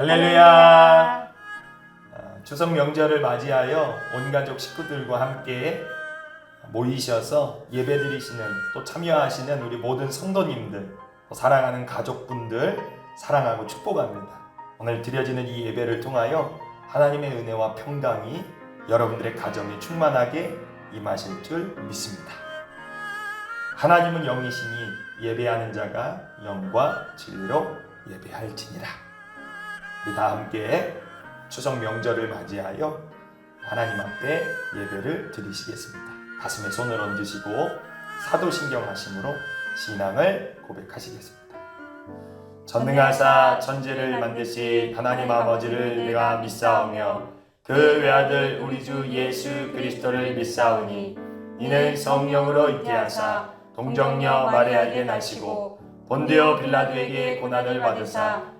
할렐루야. 아, 추석 명절을 맞이하여 온 가족 식구들과 함께 모이셔서 예배드리시는 또 참여하시는 우리 모든 성도님들, 또 사랑하는 가족분들 사랑하고 축복합니다. 오늘 드려지는 이 예배를 통하여 하나님의 은혜와 평강이 여러분들의 가정에 충만하게 임하실 줄 믿습니다. 하나님은 영이시니 예배하는 자가 영과 진리로 예배할지니라. 우리 다 함께 추석 명절을 맞이하여 하나님 앞에 예배를 드리시겠습니다. 가슴에 손을 얹으시고 사도신경 하심으로 신앙을 고백하시겠습니다. 전능하사 천지를 만드신 하나님 아버지를 내가 믿사오며 그 외아들 우리 주 예수 그리스도를 믿사오니 이는 성령으로 잉태하사 동정녀 마리아에게 나시고 본디오 빌라도에게 고난을 받으사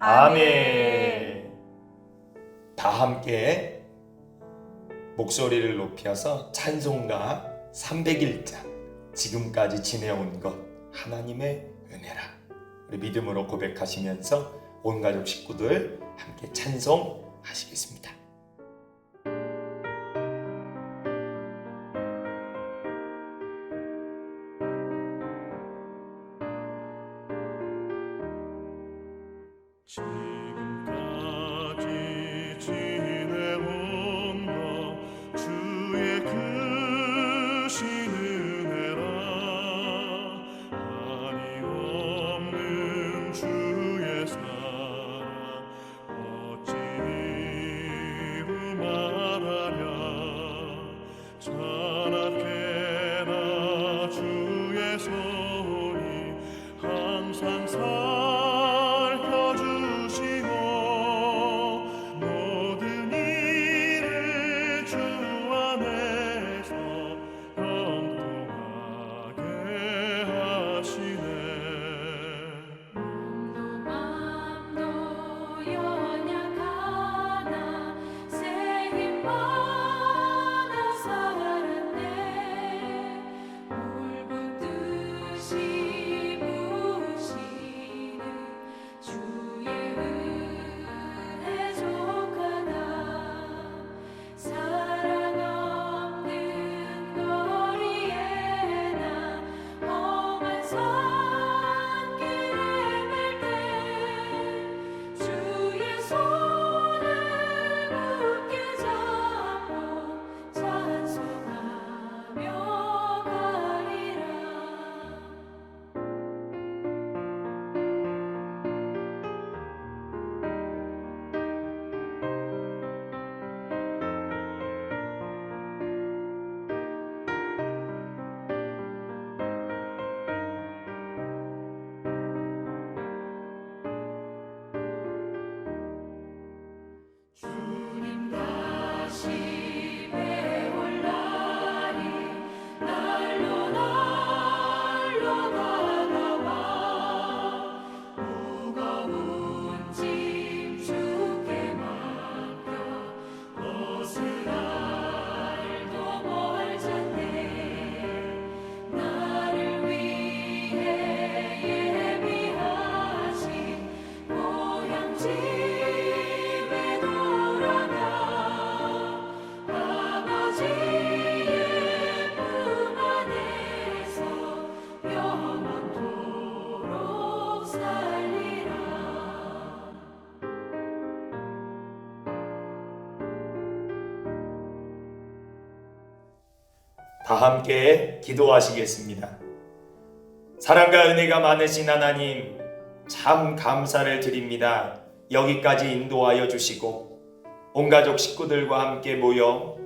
아멘. 다 함께 목소리를 높여서 찬송가 301장 지금까지 지내온 것 하나님의 은혜라. 우리 믿음으로 고백하시면서 온 가족 식구들 함께 찬송하시겠습니다. see. 함께 기도하시겠습니다. 사랑과 은혜가 많으신 하나님, 참 감사를 드립니다. 여기까지 인도하여 주시고, 온 가족 식구들과 함께 모여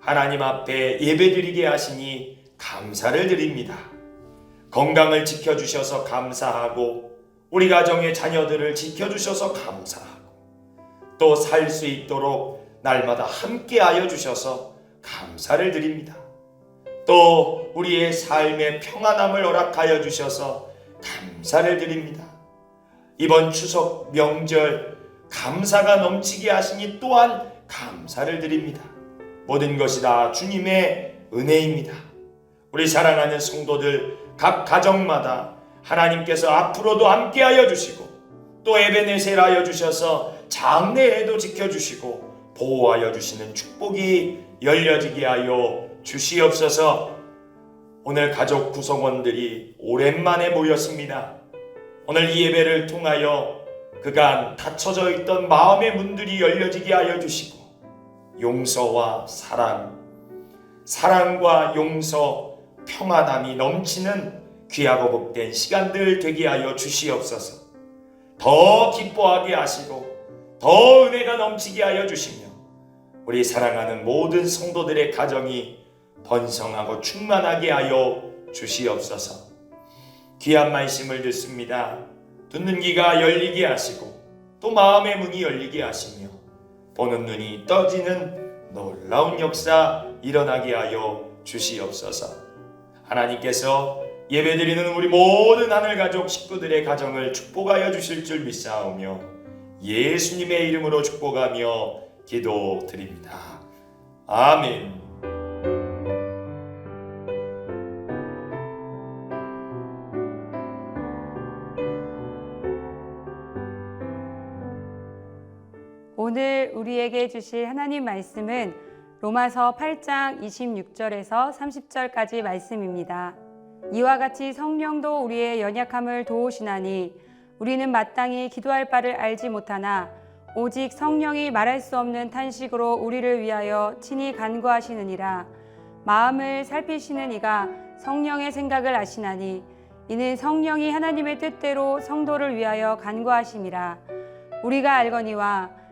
하나님 앞에 예배드리게 하시니 감사를 드립니다. 건강을 지켜주셔서 감사하고, 우리 가정의 자녀들을 지켜주셔서 감사하고, 또 살 수 있도록 날마다 함께하여 주셔서 감사를 드립니다. 또 우리의 삶의 평안함을 허락하여 주셔서 감사를 드립니다. 이번 추석 명절 감사가 넘치게 하시니 또한 감사를 드립니다. 모든 것이 다 주님의 은혜입니다. 우리 사랑하는 성도들 각 가정마다 하나님께서 앞으로도 함께하여 주시고 또 에베네셀하여 주셔서 장래에도 지켜주시고 보호하여 주시는 축복이 열려지게 하여 주시옵소서. 오늘 가족 구성원들이 오랜만에 모였습니다. 오늘 이 예배를 통하여 그간 닫혀져 있던 마음의 문들이 열려지게 하여 주시고 용서와 사랑, 사랑과 용서, 평안함이 넘치는 귀하고 복된 시간들 되게 하여 주시옵소서. 더 기뻐하게 하시고 더 은혜가 넘치게 하여 주시며 우리 사랑하는 모든 성도들의 가정이 번성하고 충만하게 하여 주시옵소서. 귀한 말씀을 듣습니다. 듣는 귀가 열리게 하시고 또 마음의 문이 열리게 하시며 보는 눈이 떠지는 놀라운 역사 일어나게 하여 주시옵소서. 하나님께서 예배드리는 우리 모든 하늘 가족 식구들의 가정을 축복하여 주실 줄 믿사오며 예수님의 이름으로 축복하며 기도드립니다. 아멘. 오늘 우리에게 주실 하나님 말씀은 로마서 8장 26절에서 30절까지 말씀입니다. 이와 같이 성령도 우리의 연약함을 도우시나니 우리는 마땅히 기도할 바를 알지 못하나 오직 성령이 말할 수 없는 탄식으로 우리를 위하여 친히 간구하시느니라 마음을 살피시는 이가 성령의 생각을 아시나니 이는 성령이 하나님의 뜻대로 성도를 위하여 간구하심이라 우리가 알거니와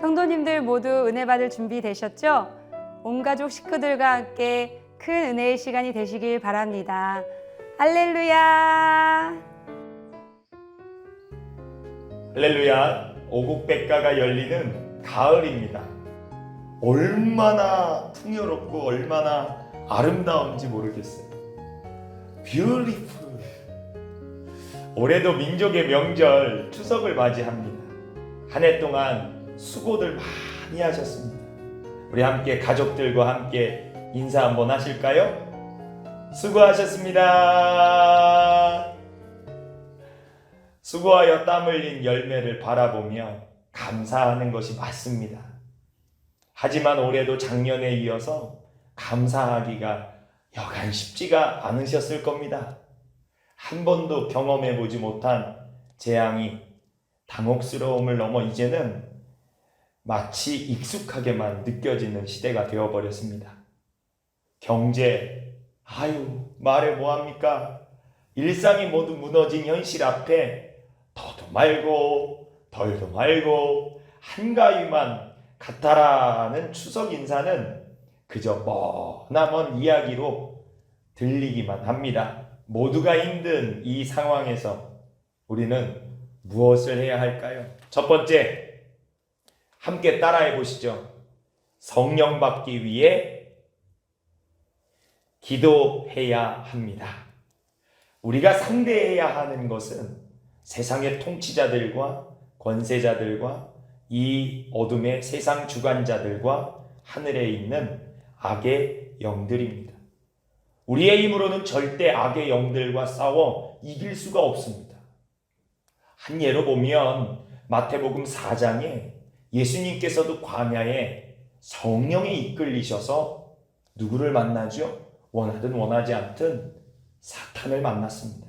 성도님들 모두 은혜 받을 준비 되셨죠? 온 가족 식구들과 함께 큰 은혜의 시간이 되시길 바랍니다. 할렐루야! 할렐루야. 오곡백가가 열리는 가을입니다. 얼마나 풍요롭고 얼마나 아름다운지 모르겠어요. Beautiful. 올해도 민족의 명절 추석을 맞이합니다. 한 해 동안 수고들 많이 하셨습니다. 우리 함께 가족들과 함께 인사 한번 하실까요? 수고하셨습니다. 수고하여 땀 흘린 열매를 바라보며 감사하는 것이 맞습니다. 하지만 올해도 작년에 이어서 감사하기가 여간 쉽지가 않으셨을 겁니다. 한 번도 경험해 보지 못한 재앙이 당혹스러움을 넘어 이제는 마치 익숙하게만 느껴지는 시대가 되어버렸습니다. 경제, 아유, 말해 뭐합니까? 일상이 모두 무너진 현실 앞에 더도 말고 덜도 말고 한가위만 같아라는 추석 인사는 그저 머나먼 이야기로 들리기만 합니다. 모두가 힘든 이 상황에서 우리는 무엇을 해야 할까요? 첫 번째, 함께 따라해 보시죠. 성령 받기 위해 기도해야 합니다. 우리가 상대해야 하는 것은 세상의 통치자들과 권세자들과 이 어둠의 세상 주관자들과 하늘에 있는 악의 영들입니다. 우리의 힘으로는 절대 악의 영들과 싸워 이길 수가 없습니다. 한 예로 보면 마태복음 4장에 예수님께서도 광야에 성령에 이끌리셔서 누구를 만나죠? 원하든 원하지 않든 사탄을 만났습니다.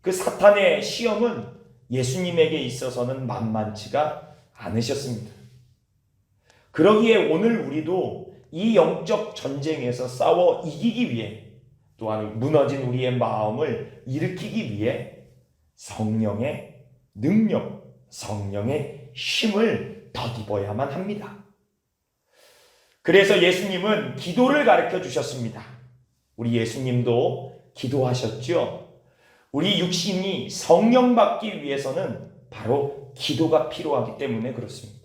그 사탄의 시험은 예수님에게 있어서는 만만치가 않으셨습니다. 그러기에 오늘 우리도 이 영적 전쟁에서 싸워 이기기 위해 또한 무너진 우리의 마음을 일으키기 위해 성령의 능력, 성령의 힘을 덧입어야만 합니다. 그래서 예수님은 기도를 가르쳐 주셨습니다. 우리 예수님도 기도하셨죠. 우리 육신이 성령 받기 위해서는 바로 기도가 필요하기 때문에 그렇습니다.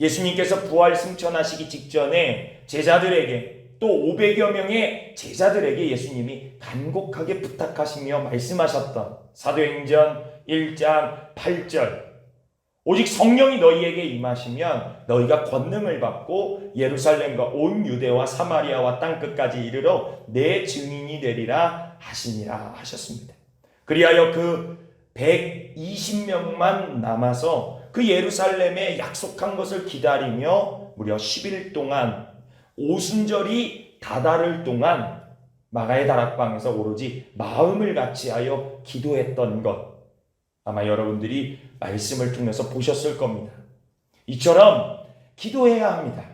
예수님께서 부활 승천하시기 직전에 제자들에게 또 500여 명의 제자들에게 예수님이 간곡하게 부탁하시며 말씀하셨던 사도행전 1장 8절 오직 성령이 너희에게 임하시면 너희가 권능을 받고 예루살렘과 온 유대와 사마리아와 땅 끝까지 이르러 내 증인이 되리라 하시니라 하셨습니다. 그리하여 그 120명만 남아서 그 예루살렘에 약속한 것을 기다리며 무려 10일 동안 오순절이 다다를 동안 마가의 다락방에서 오로지 마음을 같이하여 기도했던 것 아마 여러분들이 말씀을 통해서 보셨을 겁니다. 이처럼 기도해야 합니다.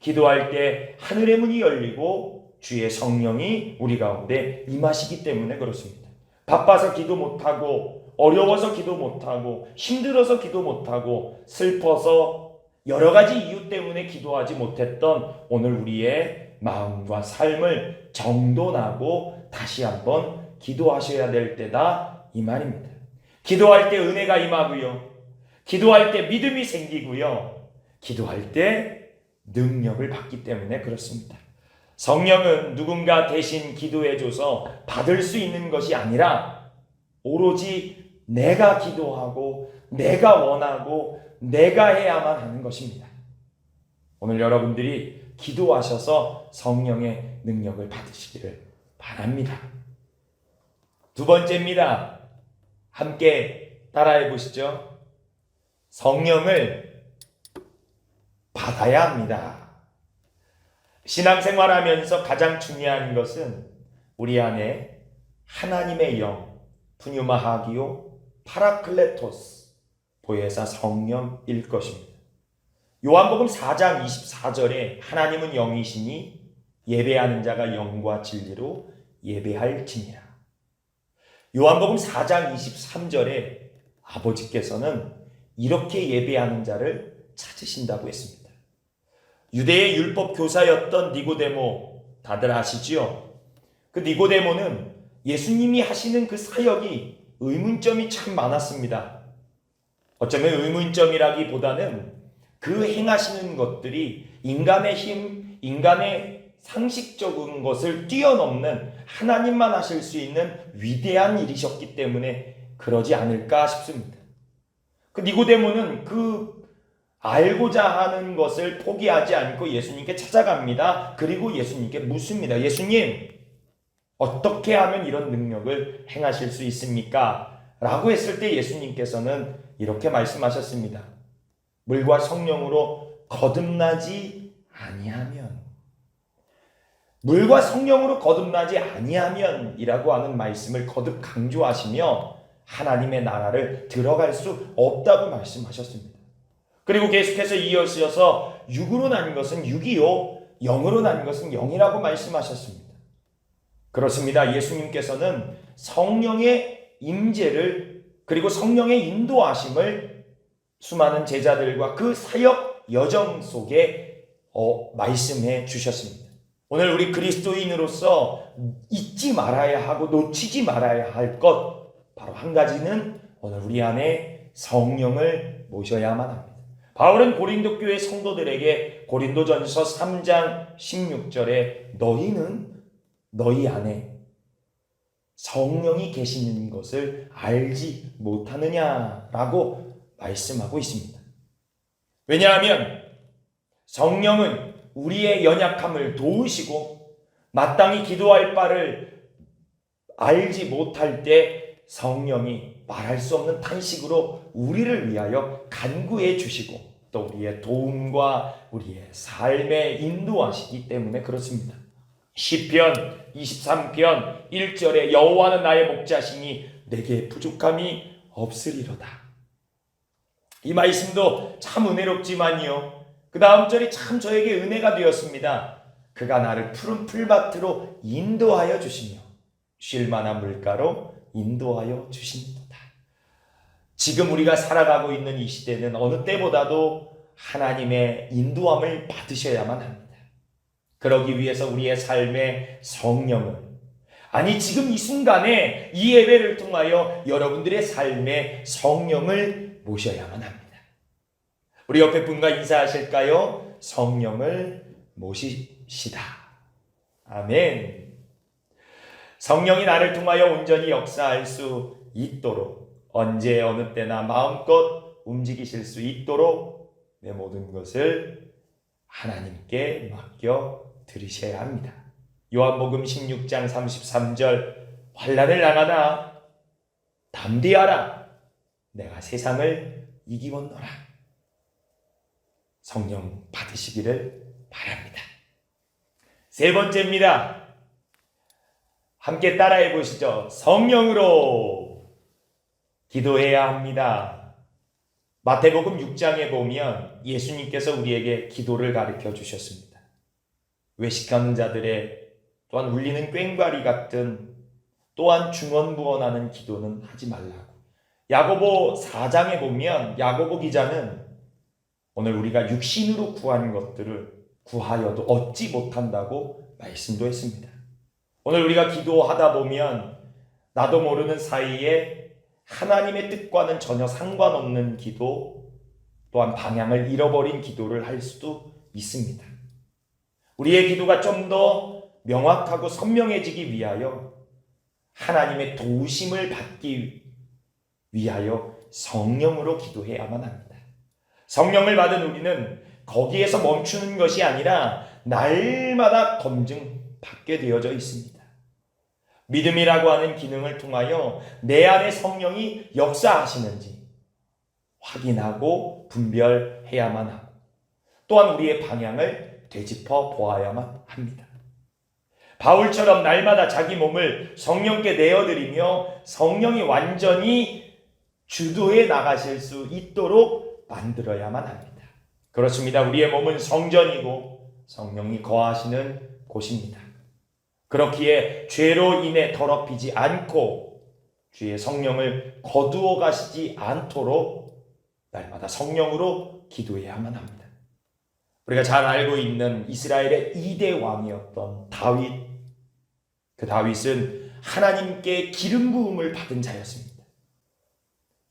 기도할 때 하늘의 문이 열리고 주의 성령이 우리 가운데 임하시기 때문에 그렇습니다. 바빠서 기도 못하고 어려워서 기도 못하고 힘들어서 기도 못하고 슬퍼서 여러 가지 이유 때문에 기도하지 못했던 오늘 우리의 마음과 삶을 정돈하고 다시 한번 기도하셔야 될 때다 이 말입니다. 기도할 때 은혜가 임하고요. 기도할 때 믿음이 생기고요. 기도할 때 능력을 받기 때문에 그렇습니다. 성령은 누군가 대신 기도해줘서 받을 수 있는 것이 아니라 오로지 내가 기도하고 내가 원하고 내가 해야만 하는 것입니다. 오늘 여러분들이 기도하셔서 성령의 능력을 받으시기를 바랍니다. 두 번째입니다. 함께 따라해 보시죠. 성령을 받아야 합니다. 신앙생활 하면서 가장 중요한 것은 우리 안에 하나님의 영, 푸뉴마 하기오, 파라클레토스, 보혜사 성령일 것입니다. 요한복음 4장 24절에 하나님은 영이시니 예배하는 자가 영과 진리로 예배할지니라. 요한복음 4장 23절에 아버지께서는 이렇게 예배하는 자를 찾으신다고 했습니다. 유대의 율법 교사였던 니고데모 다들 아시지요? 그 니고데모는 예수님이 하시는 그 사역이 의문점이 참 많았습니다. 어쩌면 의문점이라기보다는 그 행하시는 것들이 인간의 힘, 인간의 상식적인 것을 뛰어넘는 하나님만 하실 수 있는 위대한 일이셨기 때문에 그러지 않을까 싶습니다. 그 니고데모는 그 알고자 하는 것을 포기하지 않고 예수님께 찾아갑니다. 그리고 예수님께 묻습니다. 예수님, 어떻게 하면 이런 능력을 행하실 수 있습니까? 라고 했을 때 예수님께서는 이렇게 말씀하셨습니다. 물과 성령으로 거듭나지 아니하면 물과 성령으로 거듭나지 아니하면이라고 하는 말씀을 거듭 강조하시며 하나님의 나라를 들어갈 수 없다고 말씀하셨습니다. 그리고 계속해서 이어서 육으로 난 것은 육이요 영으로 난 것은 영이라고 말씀하셨습니다. 그렇습니다. 예수님께서는 성령의 임재를 그리고 성령의 인도하심을 수많은 제자들과 그 사역 여정 속에 어, 말씀해 주셨습니다. 오늘 우리 그리스도인으로서 잊지 말아야 하고 놓치지 말아야 할 것 바로 한 가지는 오늘 우리 안에 성령을 모셔야만 합니다. 바울은 고린도 교회 성도들에게 고린도전서 3장 16절에 너희는 너희 안에 성령이 계시는 것을 알지 못하느냐라고 말씀하고 있습니다. 왜냐하면 성령은 우리의 연약함을 도우시고 마땅히 기도할 바를 알지 못할 때 성령이 말할 수 없는 탄식으로 우리를 위하여 간구해 주시고 또 우리의 도움과 우리의 삶에 인도하시기 때문에 그렇습니다. 시편 23편 1절에 여호와는 나의 목자시니 내게 부족함이 없으리로다. 이 말씀도 참 은혜롭지만요. 그 다음 절이 참 저에게 은혜가 되었습니다. 그가 나를 푸른 풀밭으로 인도하여 주시며 쉴 만한 물가로 인도하여 주신다. 지금 우리가 살아가고 있는 이 시대는 어느 때보다도 하나님의 인도함을 받으셔야만 합니다. 그러기 위해서 우리의 삶의 성령을 아니 지금 이 순간에 이 예배를 통하여 여러분들의 삶의 성령을 모셔야만 합니다. 우리 옆에 분과 인사하실까요? 성령을 모시시다. 아멘. 성령이 나를 통하여 온전히 역사할 수 있도록 언제 어느 때나 마음껏 움직이실 수 있도록 내 모든 것을 하나님께 맡겨 드리셔야 합니다. 요한복음 16장 33절 환란을 나가나 담대하라 내가 세상을 이기웠노라 성령 받으시기를 바랍니다. 세 번째입니다. 함께 따라해 보시죠. 성령으로 기도해야 합니다. 마태복음 6장에 보면 예수님께서 우리에게 기도를 가르쳐 주셨습니다. 외식하는 자들의 또한 울리는 꽹과리 같은 또한 중언부언하는 기도는 하지 말라고. 야고보 4장에 보면 야고보 기자는 오늘 우리가 육신으로 구한 것들을 구하여도 얻지 못한다고 말씀도 했습니다. 오늘 우리가 기도하다 보면 나도 모르는 사이에 하나님의 뜻과는 전혀 상관없는 기도 또한 방향을 잃어버린 기도를 할 수도 있습니다. 우리의 기도가 좀 더 명확하고 선명해지기 위하여 하나님의 도우심을 받기 위하여 성령으로 기도해야만 합니다. 성령을 받은 우리는 거기에서 멈추는 것이 아니라 날마다 검증 받게 되어져 있습니다. 믿음이라고 하는 기능을 통하여 내 안에 성령이 역사하시는지 확인하고 분별해야만 하고 또한 우리의 방향을 되짚어 보아야만 합니다. 바울처럼 날마다 자기 몸을 성령께 내어드리며 성령이 완전히 주도해 나가실 수 있도록 만들어야만 합니다. 그렇습니다. 우리의 몸은 성전이고 성령이 거하시는 곳입니다. 그렇기에 죄로 인해 더럽히지 않고 주의 성령을 거두어 가시지 않도록 날마다 성령으로 기도해야만 합니다. 우리가 잘 알고 있는 이스라엘의 2대 왕이었던 다윗. 그 다윗은 하나님께 기름 부음을 받은 자였습니다.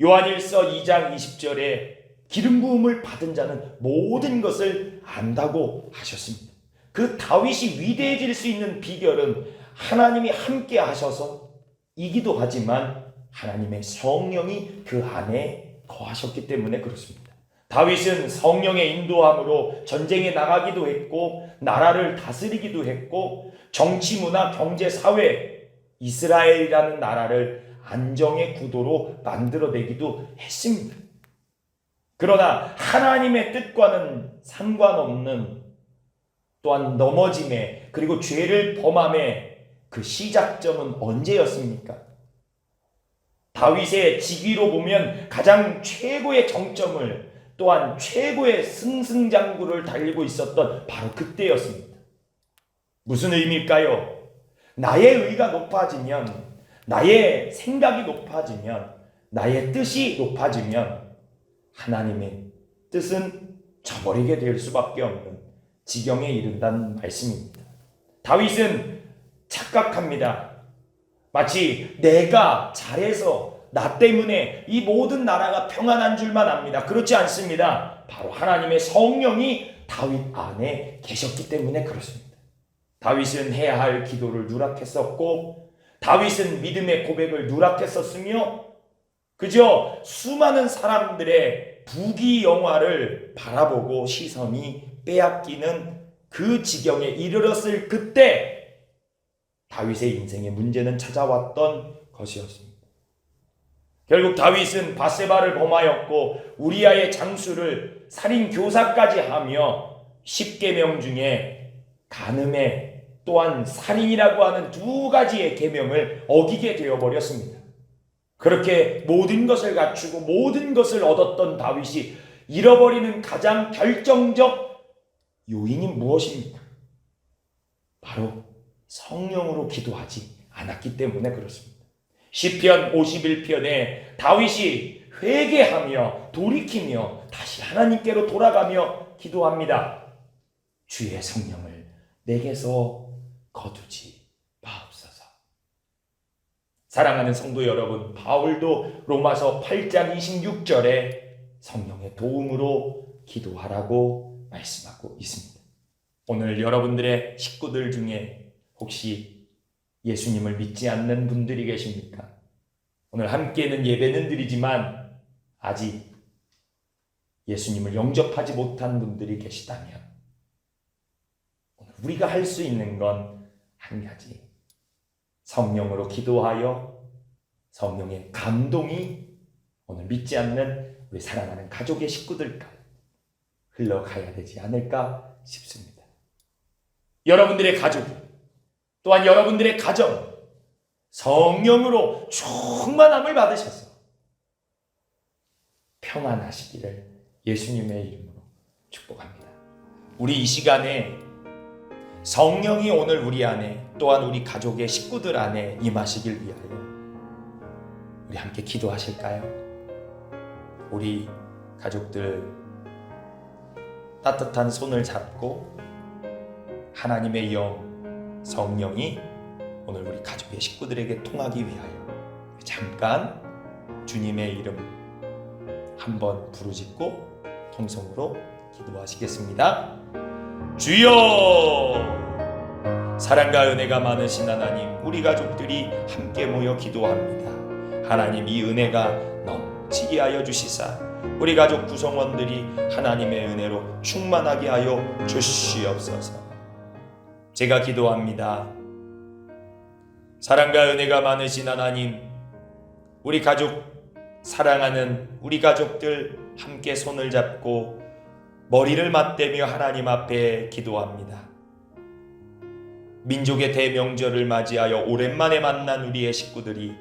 요한일서 2장 20절에 기름 부음을 받은 자는 모든 것을 안다고 하셨습니다. 그 다윗이 위대해질 수 있는 비결은 하나님이 함께 하셔서 이기도 하지만 하나님의 성령이 그 안에 거하셨기 때문에 그렇습니다. 다윗은 성령의 인도함으로 전쟁에 나가기도 했고 나라를 다스리기도 했고 정치, 문화, 경제, 사회 이스라엘이라는 나라를 안정의 구도로 만들어내기도 했습니다. 그러나 하나님의 뜻과는 상관없는 또한 넘어짐에 그리고 죄를 범함의 그 시작점은 언제였습니까? 다윗의 직위로 보면 가장 최고의 정점을 또한 최고의 승승장구를 달리고 있었던 바로 그때였습니다. 무슨 의미일까요? 나의 의가 높아지면, 나의 생각이 높아지면, 나의 뜻이 높아지면 하나님의 뜻은 저버리게 될 수밖에 없는 지경에 이른다는 말씀입니다. 다윗은 착각합니다. 마치 내가 잘해서 나 때문에 이 모든 나라가 평안한 줄만 압니다. 그렇지 않습니다. 바로 하나님의 성령이 다윗 안에 계셨기 때문에 그렇습니다. 다윗은 해야 할 기도를 누락했었고 다윗은 믿음의 고백을 누락했었으며 그저 수많은 사람들의 부귀 영화를 바라보고 시선이 빼앗기는 그 지경에 이르렀을 그때 다윗의 인생에 문제는 찾아왔던 것이었습니다. 결국 다윗은 바세바를 범하였고 우리아의 장수를 살인 교사까지 하며 10계명 중에 간음에 또한 살인이라고 하는 두 가지의 계명을 어기게 되어 버렸습니다. 그렇게 모든 것을 갖추고 모든 것을 얻었던 다윗이 잃어버리는 가장 결정적 요인이 무엇입니까? 바로 성령으로 기도하지 않았기 때문에 그렇습니다. 시편 51편에 다윗이 회개하며 돌이키며 다시 하나님께로 돌아가며 기도합니다. 주의 성령을 내게서 거두지. 사랑하는 성도 여러분, 바울도 로마서 8장 26절에 성령의 도움으로 기도하라고 말씀하고 있습니다. 오늘 여러분들의 식구들 중에 혹시 예수님을 믿지 않는 분들이 계십니까? 오늘 함께는 예배는 드리지만 아직 예수님을 영접하지 못한 분들이 계시다면 우리가 할 수 있는 건 한 가지 성령으로 기도하여 성령의 감동이 오늘 믿지 않는 우리 사랑하는 가족의 식구들까지 흘러가야 되지 않을까 싶습니다. 여러분들의 가족, 또한 여러분들의 가정, 성령으로 충만함을 받으셔서 평안하시기를 예수님의 이름으로 축복합니다. 우리 이 시간에 성령이 오늘 우리 안에 또한 우리 가족의 식구들 안에 임하시길 위하여 우리 함께 기도하실까요? 우리 가족들 따뜻한 손을 잡고 하나님의 영 성령이 오늘 우리 가족의 식구들에게 통하기 위하여 잠깐 주님의 이름 한번 부르짖고 통성으로 기도하시겠습니다. 주여 사랑과 은혜가 많으신 하나님 우리 가족들이 함께 모여 기도합니다. 하나님 이 은혜가 넘치게 하여 주시사 우리 가족 구성원들이 하나님의 은혜로 충만하게 하여 주시옵소서. 제가 기도합니다. 사랑과 은혜가 많으신 하나님, 우리 가족 사랑하는 우리 가족들 함께 손을 잡고 머리를 맞대며 하나님 앞에 기도합니다. 민족의 대명절을 맞이하여 오랜만에 만난 우리의 식구들이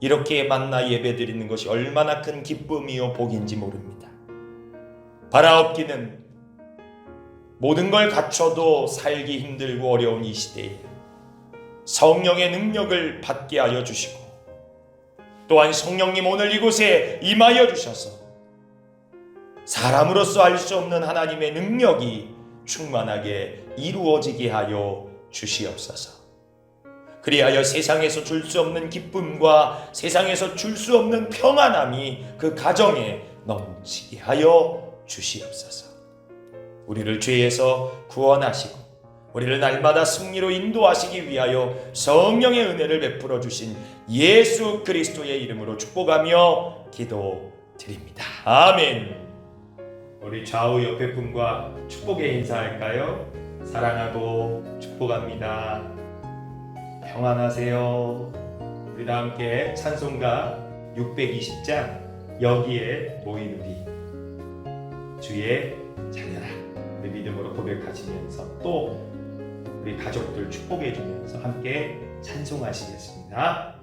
이렇게 만나 예배드리는 것이 얼마나 큰 기쁨이요 복인지 모릅니다. 바라옵기는 모든 걸 갖춰도 살기 힘들고 어려운 이 시대에 성령의 능력을 받게 하여 주시고 또한 성령님 오늘 이곳에 임하여 주셔서 사람으로서 알 수 없는 하나님의 능력이 충만하게 이루어지게 하여 주시옵소서. 그리하여 세상에서 줄 수 없는 기쁨과 세상에서 줄 수 없는 평안함이 그 가정에 넘치게 하여 주시옵소서. 우리를 죄에서 구원하시고 우리를 날마다 승리로 인도하시기 위하여 성령의 은혜를 베풀어 주신 예수 그리스도의 이름으로 축복하며 기도드립니다. 아멘. 우리 좌우 옆에 분과 축복의 인사할까요? 사랑하고 축복합니다. 평안하세요. 우리 다 함께 찬송가 620장 여기에 모인 우리 주의 자녀라 우리 믿음으로 고백하시면서 또 우리 가족들 축복해 주면서 함께 찬송하시겠습니다.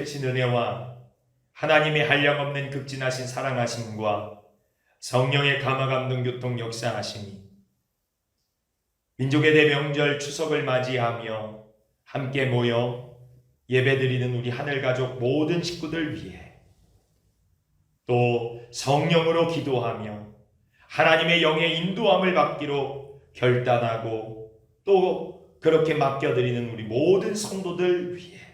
크신 은혜와 하나님의 한량없는 극진하신 사랑하심과 성령의 감화감동 교통 역사하심이 민족의 대명절 추석을 맞이하며 함께 모여 예배드리는 우리 하늘 가족 모든 식구들 위해 또 성령으로 기도하며 하나님의 영의 인도함을 받기로 결단하고 또 그렇게 맡겨드리는 우리 모든 성도들 위해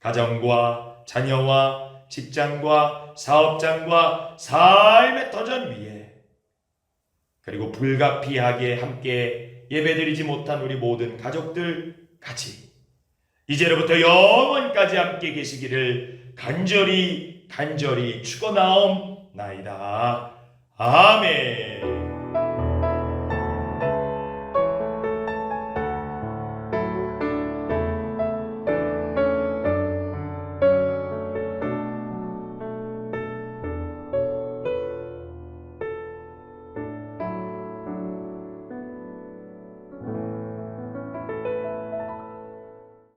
가정과 자녀와 직장과 사업장과 삶의 터전 위에 그리고 불가피하게 함께 예배드리지 못한 우리 모든 가족들까지 이제로부터 영원까지 함께 계시기를 간절히 간절히 축원하옵나이다. 아멘.